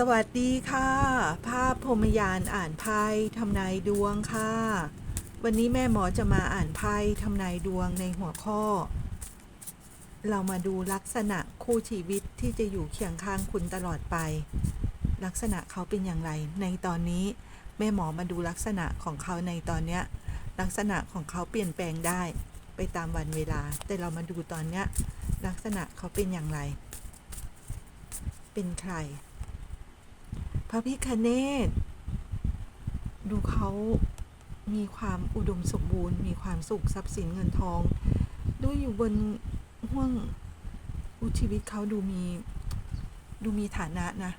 สวัสดีค่ะ ภาพพรมยานอ่านไพ่ทำนายดวงค่ะ วันนี้แม่หมอจะมาอ่านไพ่ทำนายดวงในหัวข้อ เรามาดูลักษณะคู่ชีวิตที่จะอยู่เคียงข้างคุณตลอดไป ลักษณะเขาเป็นอย่างไร ในตอนนี้แม่หมอมาดูลักษณะของเขาในตอนเนี้ยลักษณะของเขาเปลี่ยนแปลงได้ไปตามวันเวลา แต่เรามาดูตอนเนี้ยลักษณะเขาเป็นอย่างไร เป็นใคร ระพิคเนตดูเขามีความอุดมสมบูรณ์ มีความสุขทรัพย์สินเงินทอง ดูอยู่บนห่วงอุชีวิตเขาดูมีดูมีฐานะนะ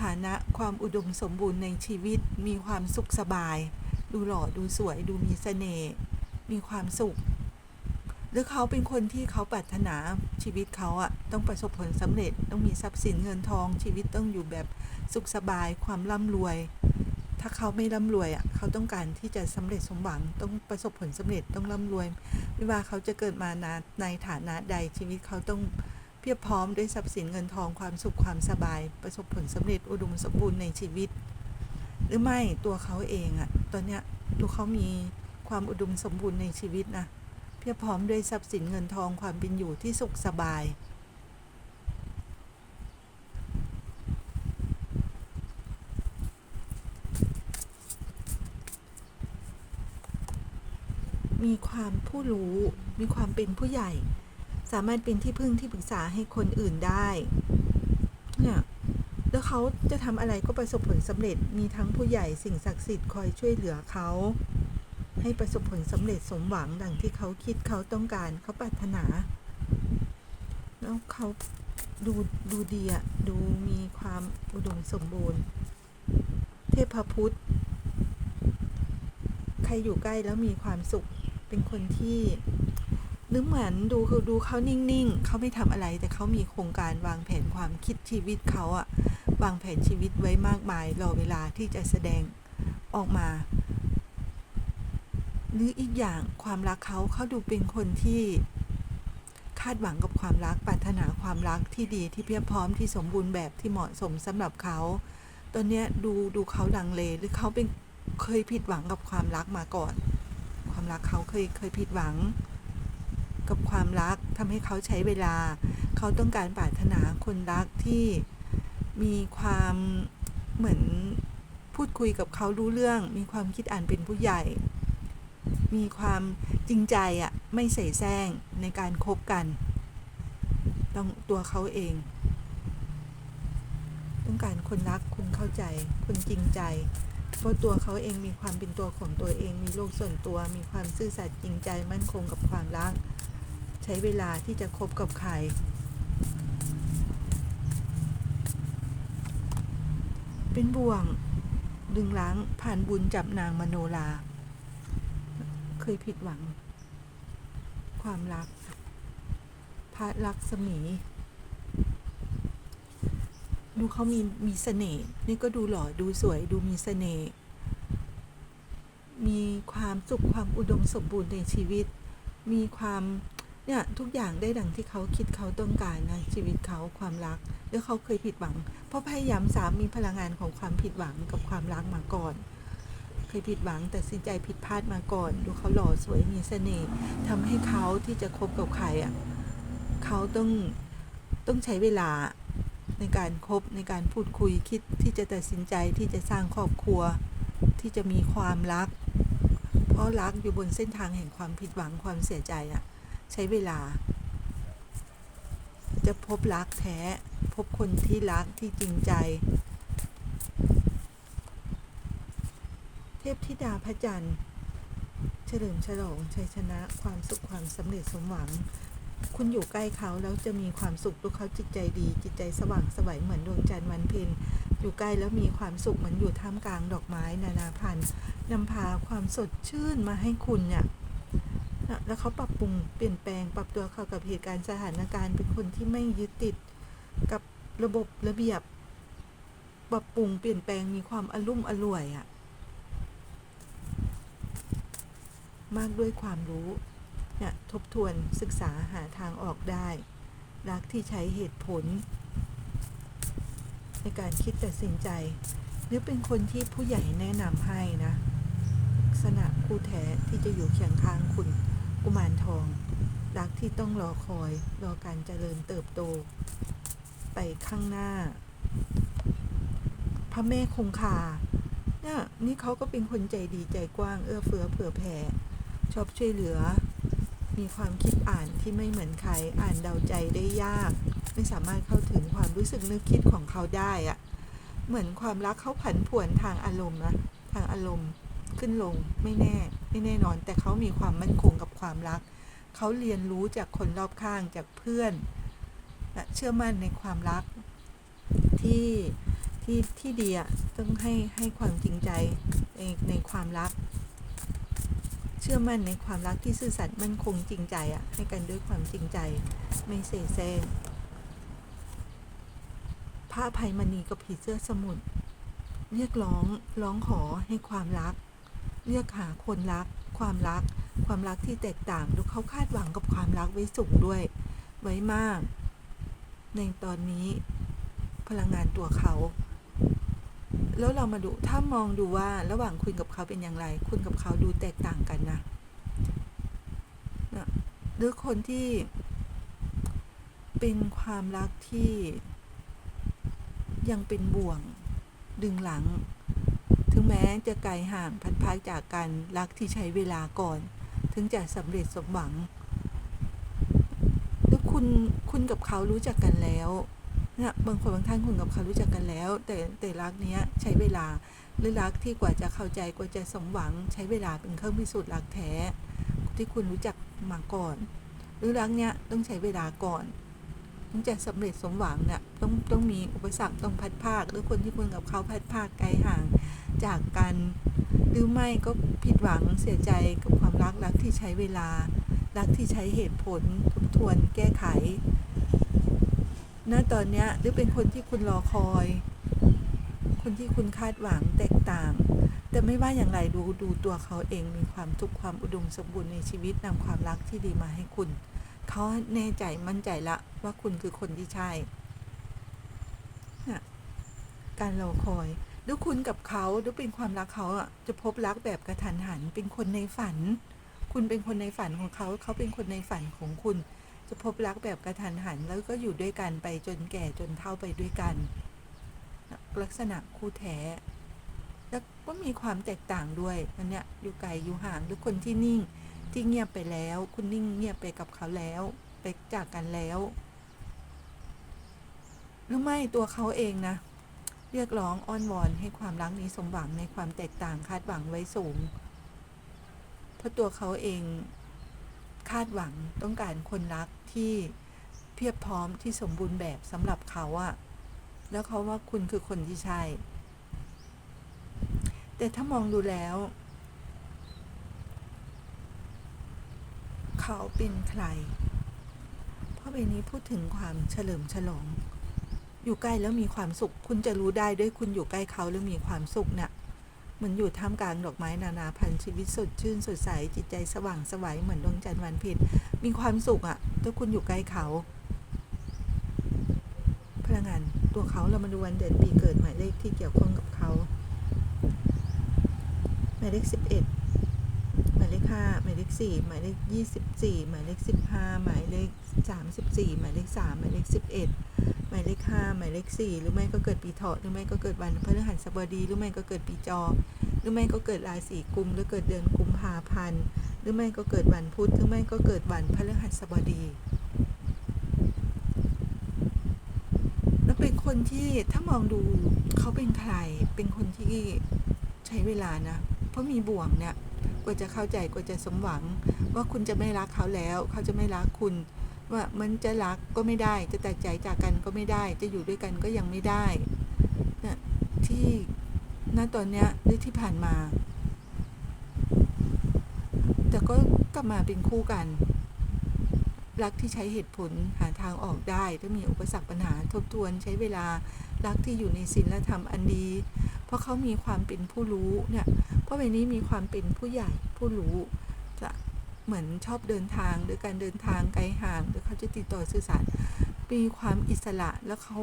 ฐานะความอุดมสมบูรณ์ในชีวิต มีความสุขสบาย ดูหล่อดูสวย ดูมีเสน่ห์มีความสุข หรือเขาเป็นคนที่เขาปรารถนาชีวิตเขาอะต้องประสบผลสำเร็จต้องมีทรัพย์สินเงินทองชีวิตต้องอยู่แบบ สุขสบายความร่ำรวย ถ้าเขาไม่ร่ำรวยอะเขาต้องการที่จะสำเร็จสมหวังต้องประสบผลสำเร็จต้องร่ำรวย ไม่ว่าเขาจะเกิดมานาในฐานะใดชีวิตเขาต้องเพียบพร้อมด้วยทรัพย์สินเงินทองความสุขความสบาย ประสบผลสำเร็จอุดมสมบูรณ์ในชีวิต หรือไม่ตัวเขาเองอะตอนเนี้ยตัวเขามีความอุดมสมบูรณ์ในชีวิตนะเพียบพร้อมด้วยทรัพย์สินเงินทองความเป็นอยู่ที่สุขสบาย มีความผู้รู้ มีความเป็นผู้ใหญ่ สามารถเป็นที่พึ่งที่ปรึกษาให้คนอื่นได้เนี่ยแล้วเขาจะทำอะไรก็ประสบผลสำเร็จมีทั้งผู้ใหญ่สิ่งศักดิ์สิทธิ์คอยช่วยเหลือเขาให้ประสบผลสำเร็จสมหวังดังที่เขาคิดเขาต้องการเขาปรารถนา แล้วเขาดูดูดีอะดูมีความอุดมสมบูรณ์ เทพพุทธ ใครอยู่ใกล้แล้วมีความสุข เป็นคนที่นึกเหมือนดูคือดูเขานิ่งๆเขาไม่ทำอะไร แต่เขามีโครงการวางแผนความคิดชีวิตเขาอะวางแผนชีวิตไว้มากมายรอเวลาที่จะแสดงออกมาหรืออีกอย่างความรักเขาเขาดูเป็นคนที่คาดหวังกับความรักปรารถนาความรักที่ดีที่เพียบพร้อมที่สมบูรณ์แบบที่เหมาะสมสำหรับเขาตอนนี้ดูดูเขาลังเลหรือเขาเป็นเคยผิดหวังกับความรักมาก่อน ความรักเขาเคยเคยผิดหวัง กับความรักทำให้เขาใช้เวลา เขาต้องการปรารถนาคนรักที่มีความเหมือนพูดคุยกับเขารู้เรื่อง มีความคิดอ่านเป็นผู้ใหญ่ มีความจริงใจอะ่ะไม่ใส่แซงในการคบกันต้องตัวเขาเอง ต้องการคนรักคนเข้าใจ คนจริงใจ เพราะตัวเขาเองมีความเป็นตัวของตัวเอง มีโลกส่วนตัว มีความซื่อสัตย์จริงใจมั่นคงกับความรัก ใช้เวลาที่จะคบกับใคร เป็นบ่วงดึงล้างผ่านบุญจับนางมโนราเคยผิดหวัง ความรักพระลักษมี ดูเขามีมีเสน่ห์นี่ก็ดูหล่อดูสวยดูมีเสน่ห์มีความสุขความอุดมสมบูรณ์ในชีวิต มีความเนี่ยทุกอย่างได้ดังที่เขาคิดเขาต้องการนะชีวิตเขาความรักแล้วเขาเคยผิดหวัง เพราะพยายามสามมีพลังงานของความผิดหวังกับความรักมาก่อน เคยผิดหวังแต่สินใจผิดพลาดมาก่อน ดูเขาหล่อสวยมีเสน่ห์ทำให้เขาที่จะคบกับใครอะเขาต้องต้องใช้เวลา ในการคบในการพูดคุยคิดที่จะตัดสินใจที่จะสร้างครอบครัว ที่จะมีความรัก เพราะรักอยู่บนเส้นทางแห่งความผิดหวังความเสียใจอะใช้เวลา จะพบรักแท้ พบคนที่รักที่จริงใจ เทพธิดาพระจันทร์เฉลิมฉลองชัยชนะความสุขความสำเร็จสมหวัง คุณอยู่ใกล้เขาแล้วจะมีความสุขลูกเขาจิตใจดี จิตใจสว่างสวัยเหมือนดวงจันทร์วันเพ็ญอยู่ใกล้แล้วมีความสุขเหมือนอยู่ท่ามกลางดอกไม้นานาพันธุ์นำพาความสดชื่นมาให้คุณเนี่ยแล้วเขาปรับปรุงเปลี่ยนแปลงปรับตัวเข้ากับเหตุการณ์สถานการณ์เป็นคนที่ไม่ยึดติดกับระบบระเบียบ ปรับปรุงเปลี่ยนแปลงมีความอลุ่มอล่วยอะมากด้วยความรู้ ทบทวนศึกษาหาทางออกได้ รักที่ใช้เหตุผล ในการคิดตัดสินใจ หรือเป็นคนที่ผู้ใหญ่แนะนำให้นะลักษณะคู่แท้ที่จะอยู่เคียงข้างคุณกุมารทอง รักที่ต้องรอคอย รอการเจริญเติบโต ไปข้างหน้า พระแม่คงคาเนี่ยนี่เขาก็เป็นคนใจดีใจกว้างเอื้อเฟื้อเผื่อแผ่ชอบช่วยเหลือ มีความคิดอ่านที่ไม่เหมือนใคร อ่านเดาใจได้ยาก ไม่สามารถเข้าถึงความรู้สึกนึกคิดของเขาได้อะเหมือนความรักเขาผันผวนทางอารมณ์นะทางอารมณ์ขึ้นลงไม่แน่ไม่แน่นอน แต่เขามีความมั่นคงกับความรัก เขาเรียนรู้จากคนรอบข้างจากเพื่อนและเชื่อมั่นในความรักที่ที่ที่ดีอะต้องให้ให้ความจริงใจในในความรัก เชื่อมั่นในความรักที่ซื่อสัตย์มั่นคงจริงใจอะให้กันด้วยความจริงใจ ไม่เสแสร้งพระภัยมณีกับผีเสื้อสมุทรเรียกร้องร้องขอให้ความรัก เรียกหาคนรัก ความรัก ความรักที่แตกต่างดูเขาคาดหวังกับความรักไว้สูงด้วย ไว้มาก ในตอนนี้ พลังงานตัวเขา แล้วเรามาดูถ้ามองดูว่าระหว่างคุณกับเขาเป็นอย่างไร คุณกับเขาดูแตกต่างกันนะนะหรือคนที่เป็นความรักที่ยังเป็นบ่วงดึงหลัง ถึงแม้จะไกลห่างพัดพากจากกันรักที่ใช้เวลาก่อน ถึงจะสำเร็จสมหวัง หรือคุณคุณกับเขารู้จักกันแล้ว นี่ยบางคนบางท่านคุณกับเขารู้จักกันแล้ว แต่แต่รักเนี้ยใช้เวลาหรือรักที่กว่าจะเข้าใจกว่าจะสมหวัง ใช้เวลาเป็นเครื่องพิสูจน์รักแท้ ที่คุณรู้จักมาก่อน หรือรักเนี้ยต้องใช้เวลาก่อนถึงจะสำเร็จสมหวังเนี่ยต้องต้องมีอุปสรรคต้องพัดภาคหรือคนที่คุณกับเขาพัดภาคไกลห่างจากกันหรือไม่ก็ผิดหวังเสียใจกับความรักรักที่ใช้เวลา รักที่ใช้เหตุผลทบทวนแก้ไข ณตอนนี้หรือเป็นคนที่คุณรอคอย คนที่คุณคาดหวังแตกต่าง แต่ไม่ว่าอย่างไรดูดูตัวเขาเองมีความทุกข์ความอุดมสมบูรณ์ในชีวิตนำความรักที่ดีมาให้คุณ เขาแน่ใจมั่นใจละว่าคุณคือคนที่ใช่นะการรอคอยหรือคุณกับเขาหรือเป็นความรักเขาอะจะพบรักแบบกระทันหัน เป็นคนในฝัน คุณเป็นคนในฝันของเขา เขาเป็นคนในฝันของคุณ จะพบรักแบบกระทันหัน แล้วก็อยู่ด้วยกันไปจนแก่จนเฒ่าไปด้วยกัน ลักษณะคู่แท้ แล้วก็มีความแตกต่างด้วยอันเนี้ยอยู่ไกลอยู่ห่างหรือคนที่นิ่งที่เงียบไปแล้ว คุณนิ่งเงียบไปกับเขาแล้ว ไปจากกันแล้ว หรือไม่ตัวเขาเองนะเรียกร้องอ้อนวอนให้ความรักนี้สมหวังในความแตกต่างคาดหวังไว้สูง เพราะตัวเขาเอง คาดหวังต้องการคนรักที่เพียบพร้อมที่สมบูรณ์แบบสำหรับเขาอะแล้วเขาว่าคุณคือคนที่ใช่ แต่ถ้ามองดูแล้ว เขาเป็นใคร เพราะใบนี้พูดถึงความเฉลิมฉลอง อยู่ใกล้แล้วมีความสุข คุณจะรู้ได้ด้วยคุณอยู่ใกล้เขาแล้วมีความสุขเนี่ย เหมือนอยู่ท่ามกลางดอกไม้นานาพันธุ์ชีวิตสดชื่นสดใสจิตใจสว่างสวัยเหมือนดวงจันทร์วันเพ็ญมีความสุขอะ่ะถ้าคุณอยู่ใกล้เขา พลังงานตัวเขาเรามาดูวันเดือนปีเกิดหมายเลขที่เกี่ยวข้องกับเขาหมายเลขสิบเอ็ดหมายเลขห้าหมายเลขสี่หมายเลขยี่สิบสี่หมายเลขสิบห้าหมายเลขสามสิบสี่หมายเลขสามหมายเลขสิบเอ็ด หมายเลขห้าหมายเลขสี่หรือไม่ก็เกิดปีเถาะหรือไม่ก็เกิดวันพฤหัสบดี หรือไม่ก็เกิดปีจอ หรือไม่ก็เกิดราศีกุม หรือเกิดเดือนกุมภาพันธ์หรือไม่ก็เกิดวันพุธหรือไม่ก็เกิดวันพฤหัสบดีแล้วเป็นคนที่ถ้ามองดูเขาเป็นใครเป็นคนที่ใช้เวลานะเพราะมีบ่วงเนี่ยกว่าจะเข้าใจกว่าจะสมหวัง ว่าคุณจะไม่รักเขาแล้ว เขาจะไม่รักคุณ ว่ามันจะรักก็ไม่ได้ จะแตกใจจากกันก็ไม่ได้ จะอยู่ด้วยกันก็ยังไม่ได้เนี่ยที่ณตอนเนี้ยหรือที่ผ่านมา แต่ก็กลับมาเป็นคู่กัน รักที่ใช้เหตุผลหาทางออกได้ ถ้ามีอุปสรรคปัญหาทบทวนใช้เวลารักที่อยู่ในศีลธรรมอันดี เพราะเขามีความเป็นผู้รู้เนี่ย เพราะใบนี้มีความเป็นผู้ใหญ่ผู้รู้จะ เหมือนชอบเดินทางหรือการเดินทางไกลห่างหรือเขาจะติดต่อสื่อสารมีความอิสระแล้วเขา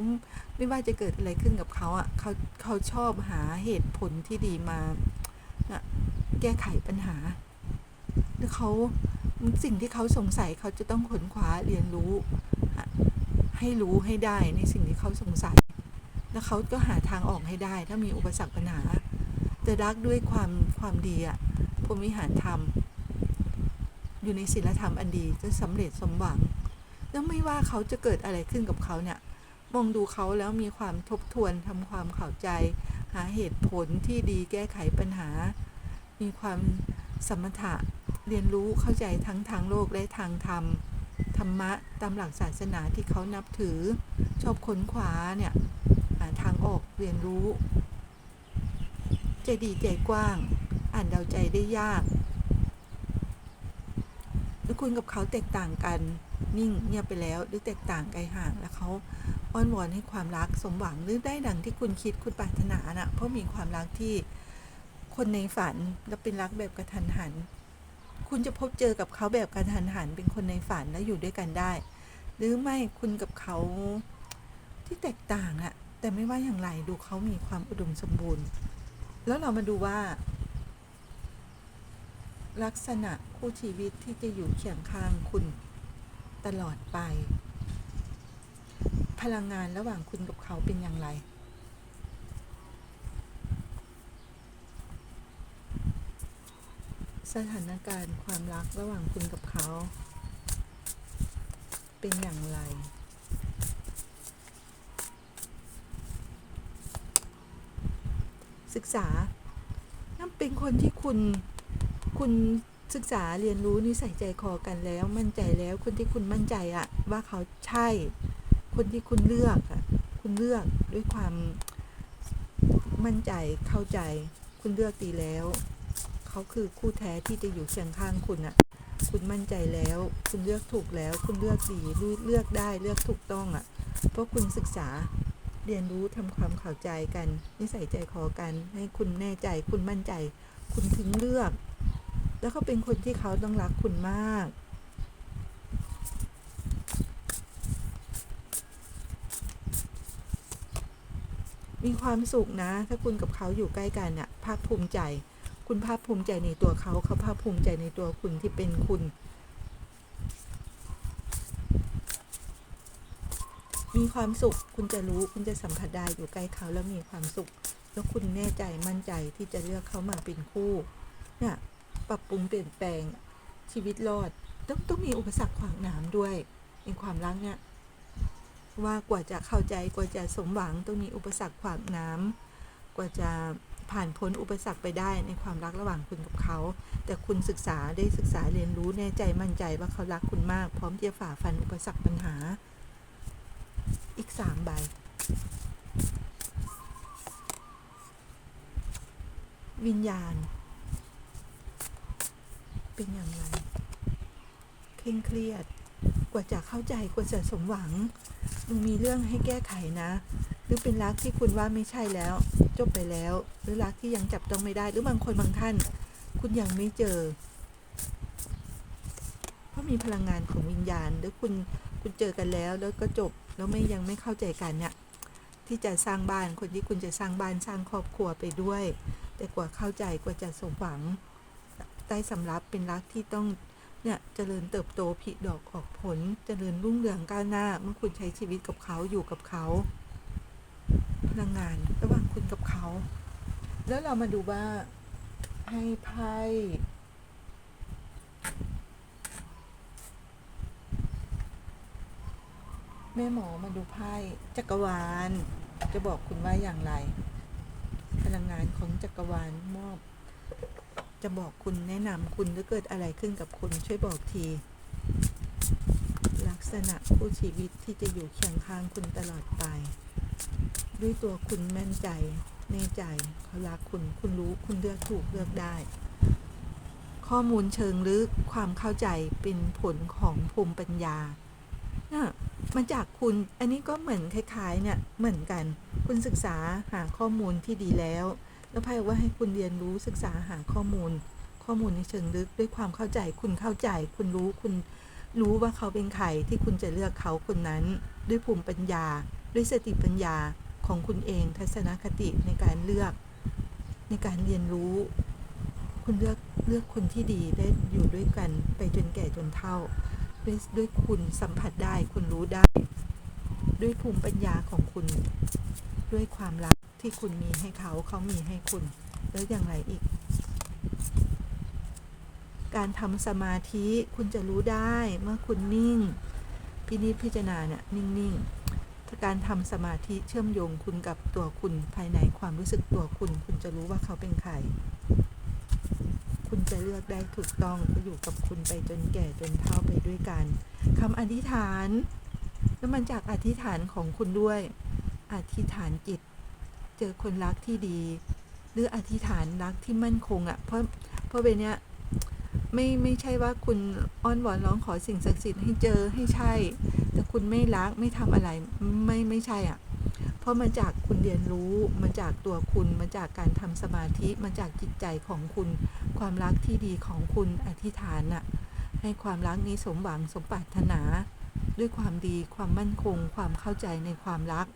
ไม่ว่าจะเกิดอะไรขึ้นกับเขาอะเขาเขาชอบหาเหตุผลที่ดีมาแก้ไขปัญหาแล้วเขาสิ่งที่เขาสงสัยเขาจะต้องขนขวาเรียนรู้ ให้รู้ให้ได้ในสิ่งที่เขาสงสัย แล้วเขาก็หาทางออกให้ได้ ถ้ามีอุปสรรคปัญหาแต่รักด้วยความความดีอะพรมิหารธรรม อยู่ในศีลธรรมอันดีจะสำเร็จสมหวัง แล้วไม่ว่าเขาจะเกิดอะไรขึ้นกับเขาเนี่ยมองดูเขาแล้วมีความทบทวนทำความเข้าใจ หาเหตุผลที่ดีแก้ไขปัญหา มีความสมถะเรียนรู้เข้าใจทั้งทางโลกและทางธรรมธรรมะตามหลักศาสนาที่เขานับถือ ชอบค้นขวาเนี่ยหาทางออกเรียนรู้ ใจดีใจกว้าง อ่านเดาใจได้ยาก แล้วคุณกับเขาแตกต่างกัน นิ่งเงียบไปแล้วหรือแตกต่างไกลห่างแล้วเขาอ้อนวอนให้ความรักสมหวังหรือได้ดังที่คุณคิดคุณปรารถนานะ่ะเพราะมีความรักที่คนในฝันและเป็นรักแบบกระทันหัน คุณจะพบเจอกับเขาแบบกระทันหัน เป็นคนในฝันและอยู่ด้วยกันได้ หรือไม่คุณกับเขาที่แตกต่างอะแต่ไม่ว่าอย่างไรดูเขามีความอุดมสมบูรณ์ แล้วเรามาดูว่า ลักษณะคู่ชีวิตที่จะอยู่เคียงข้างคุณตลอดไป พลังงานระหว่างคุณกับเขาเป็นอย่างไร สถานการณ์ความรักระหว่างคุณกับเขา เป็นอย่างไรศึกษานั่นเป็นคนที่คุณ คุณศึกษาเรียนรู้นิสัยใจคอกันแล้ว มั่นใจแล้ว คนที่คุณมั่นใจอะว่าเขาใช่ คนที่คุณเลือกอะคุณเลือกด้วยความมั่นใจเข้าใจ คุณเลือกดีแล้ว เขาคือคู่แท้ที่จะอยู่เคียงข้างคุณอะคุณมั่นใจแล้ว คุณเลือกถูกแล้ว คุณเลือกดีเลือกได้เลือกถูกต้องอะเพราะคุณศึกษาเรียนรู้ทำความเข้าใจกัน นิสัยใจคอกัน ให้คุณแน่ใจ คุณมั่นใจ คุณถึงเลือก แล้วเขาเป็นคนที่เขาต้องรักคุณมาก มีความสุขนะ ถ้าคุณกับเขาอยู่ใกล้กันน่ะภาคภูมิใจ คุณภาคภูมิใจในตัวเขา เขาภาคภูมิใจในตัวคุณที่เป็นคุณ มีความสุข คุณจะรู้ คุณจะสัมผัสได้อยู่ใกล้เขาแล้วมีความสุข แล้วคุณแน่ใจมั่นใจที่จะเลือกเขามาเป็นคู่ เนี่ย ปรับปรุงเปลี่ยนแปลงชีวิตรอด ต้องต้องมีอุปสรรคขวางหนามด้วยในความรักเนี่ยว่ากว่าจะเข้าใจกว่าจะสมหวังต้องมีอุปสรรคขวางน้ำกว่าจะผ่านพ้นอุปสรรคไปได้ในความรักระหว่างคุณกับเขา แต่คุณศึกษาได้ศึกษาเรียนรู้แน่ใจมั่นใจว่าเขารักคุณมาก พร้อมที่จะฝ่าฟันอุปสรรคปัญหา อีกสามใบวิญญาณ เป็นอย่างไร เคร่งเครียด กว่าจะเข้าใจกว่าจะสมหวังมันมีเรื่องให้แก้ไขนะ หรือเป็นรักที่คุณว่าไม่ใช่แล้ว จบไปแล้ว หรือรักที่ยังจับต้องไม่ได้ หรือบางคนบางท่าน คุณยังไม่เจอ เพราะมีพลังงานของวิญญาณ หรือคุณคุณเจอกันแล้ว แล้วก็จบแล้วไม่ยังไม่เข้าใจกันเนี่ยที่จะสร้างบ้านคนที่คุณจะสร้างบ้านสร้างครอบครัวไปด้วย แต่กว่าเข้าใจกว่าจะสมหวัง ใต้สำรับเป็นรักที่ต้องเนี่ยเจริญเติบโตผลิดอกออกผล เจริญรุ่งเรืองก้าวหน้า เมื่อคุณใช้ชีวิตกับเขาอยู่กับเขา พลังงานระหว่างคุณกับเขา แล้วเรามาดูว่าให้ไพ่แม่หมอมาดูไพ่จักรวาล จะบอกคุณว่าอย่างไร พลังงานของจักรวาลมอบ จะบอกคุณแนะนำคุณหรือเกิดอะไรขึ้นกับคุณช่วยบอกที ลักษณะคู่ชีวิตที่จะอยู่เคียงข้างคุณตลอดไป ด้วยตัวคุณแม่นใจแน่ใจเขารักคุณคุณรู้คุณเลือกถูกเลือกได้ ข้อมูลเชิงลึกความเข้าใจเป็นผลของภูมิปัญญาน่ะมาจากคุณอันนี้ก็เหมือนคล้ายๆเนี่ยเหมือนกัน คุณศึกษาหาข้อมูลที่ดีแล้ว แล้วไพ่ว่าให้คุณเรียนรู้ศึกษาหาข้อมูล ข้อมูลในเชิงลึกด้วยความเข้าใจคุณเข้าใจ คุณรู้คุณรู้ว่าเขาเป็นใครที่คุณจะเลือกเขาคนนั้น ด้วยภูมิปัญญา ด้วยสติปัญญาของคุณเองทัศนคติในการเลือก ในการเรียนรู้ คุณเลือกเลือกคนที่ดีได้อยู่ด้วยกันไปจนแก่จนเฒ่าด้วยด้วยคุณสัมผัสได้คุณรู้ได้ ด้วยภูมิปัญญาของคุณ ด้วยความรัก ที่คุณมีให้เขาเขามีให้คุณ แล้วอย่างไรอีก การทำสมาธิคุณจะรู้ได้เมื่อคุณนิ่ง พินิจพิจารณาเนี่ยนิ่งๆการทำสมาธิเชื่อมโยงคุณกับตัวคุณภายในความรู้สึกตัวคุณ คุณจะรู้ว่าเขาเป็นใคร คุณจะเลือกได้ถูกต้องจะอยู่กับคุณไปจนแก่จนเฒ่าไปด้วยกันคำอธิษฐานแล้วมันจากอธิษฐานของคุณด้วย อธิษฐานจิต เจอคนรักที่ดี หรืออธิษฐานรักที่มั่นคงอะ่ะ เพราะเพราะเวเนี้ยไม่ไม่ใช่ว่าคุณอ้อนวอนร้องขอสิ่งศักดิ์สิทธิ์ให้เจอให้ใช่ แต่คุณไม่รักไม่ทำอะไรไม่ไม่ใช่อะ เพราะมันจากคุณเรียนรู้มันจากตัวคุณมันจากการทำสมาธิมันจากจิตใจของคุณ ความรักที่ดีของคุณอธิษฐานน่ะ ให้ความรักนี้สมหวังสมปรารถนา ด้วยความดีความมั่นคง ความเข้าใจในความรัก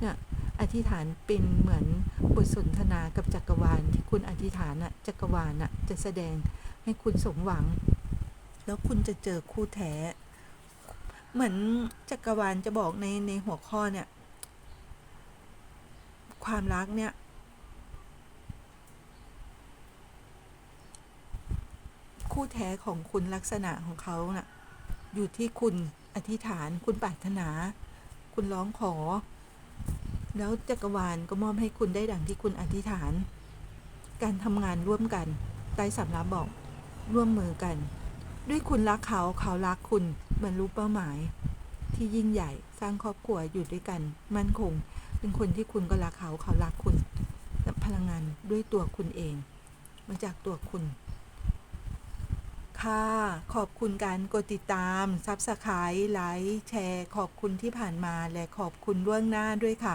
เนี่ย ธิษฐานเป็นเหมือนบทสนทนากับจักรวาลที่คุณอธิษฐานน่ะจักรวาลน่ะจะแสดงให้คุณสมหวัง แล้วคุณจะเจอคู่แท้ เหมือนจักรวาลจะบอกในในหัวข้อเนี่ย ความรักเนี่ยคู่แท้ของคุณลักษณะของเขาน่ะ อยู่ที่คุณอธิษฐานคุณปรารถนา คุณร้องขอ แล้วจักรวาลก็มอบให้คุณได้ดังที่คุณอธิษฐาน การทำงานร่วมกันไตรสำรับบอกร่วมมือกัน ด้วยคุณรักเขาเขารักคุณบรรลุเป้าหมาย ที่ยิ่งใหญ่สร้างครอบครัวอยู่ด้วยกัน มั่นคง เป็นคนที่คุณก็รักเขาเขารักคุณพลังงานด้วยตัวคุณเอง มาจากตัวคุณค่ะขอบคุณการกดติดตามซับสไครต์ไลค์แชร์ ขอบคุณที่ผ่านมาและขอบคุณล่วงหน้าด้วยค่ะ